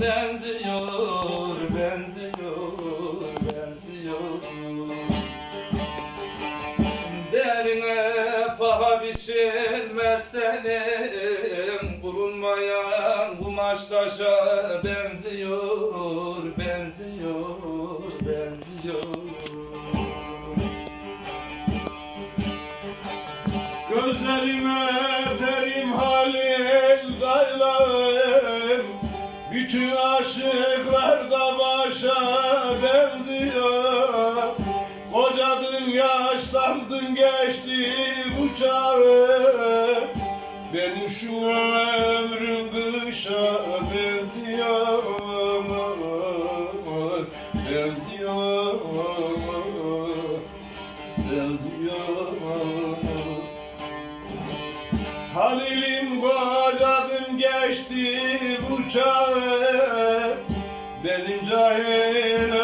benziyor, benziyor, benziyor. Derine paha biçilmez senin Bulunmayan kumaş taşa benziyor, benziyor, benziyor Bütün aşıklar da başa benziyor. Kocadın yaşlandın geçti uçağı Benim şu ömrüm kışa benziyor Benziyor Benziyor Halilim geçti çağı Benim cahil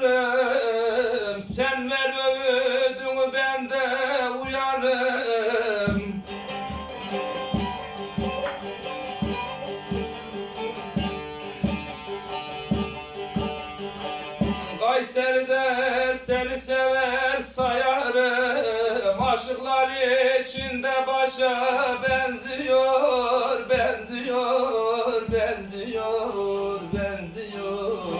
duyarım Sen ver övdüğünü ben de uyarım Kayseri'de seni sever sayarım. Aşıklar içinde başa benziyor Benziyor, benziyor, benziyor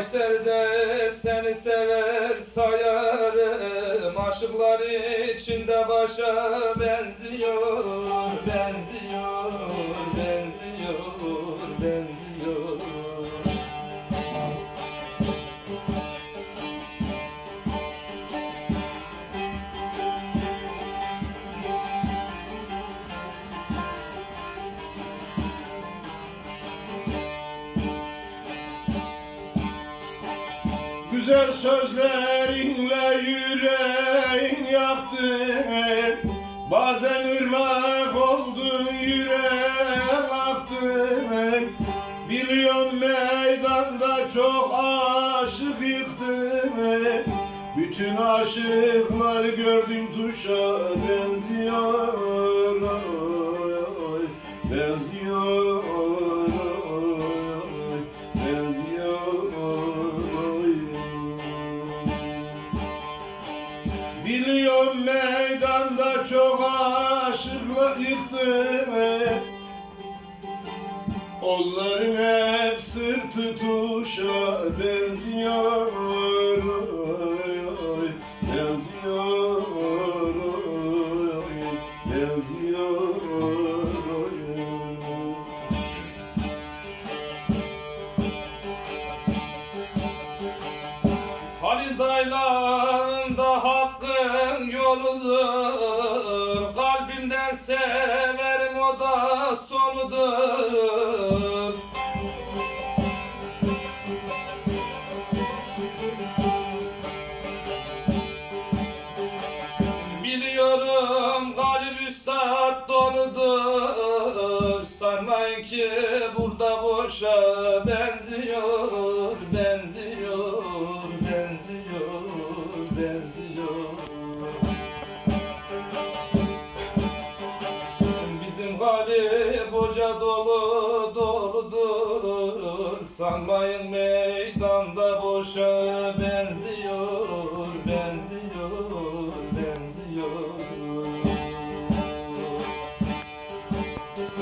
Kayseri'de seni sever sayarım. Aşıklar içinde başa Benziyor, benziyor, Güzel sözlerinle yüreğin yaktın Bazen ırmak oldun yüreğe baktın Biliyorum meydanda çok aşık yıktın Bütün aşıklar gördüm tuşa benziyor çok aşıklar yıktım Onların hep sırtı tuşa benziyor Benziyor Benziyor. Halil daylarında hakkın yoludur severim o da sonudur Biliyorum galip üstad doludur Sanmayın ki burada boşa benziyor Benziyor, benziyor, benziyor hoca dolu doludur Sanmayın meydanda boşa benziyor Benziyor,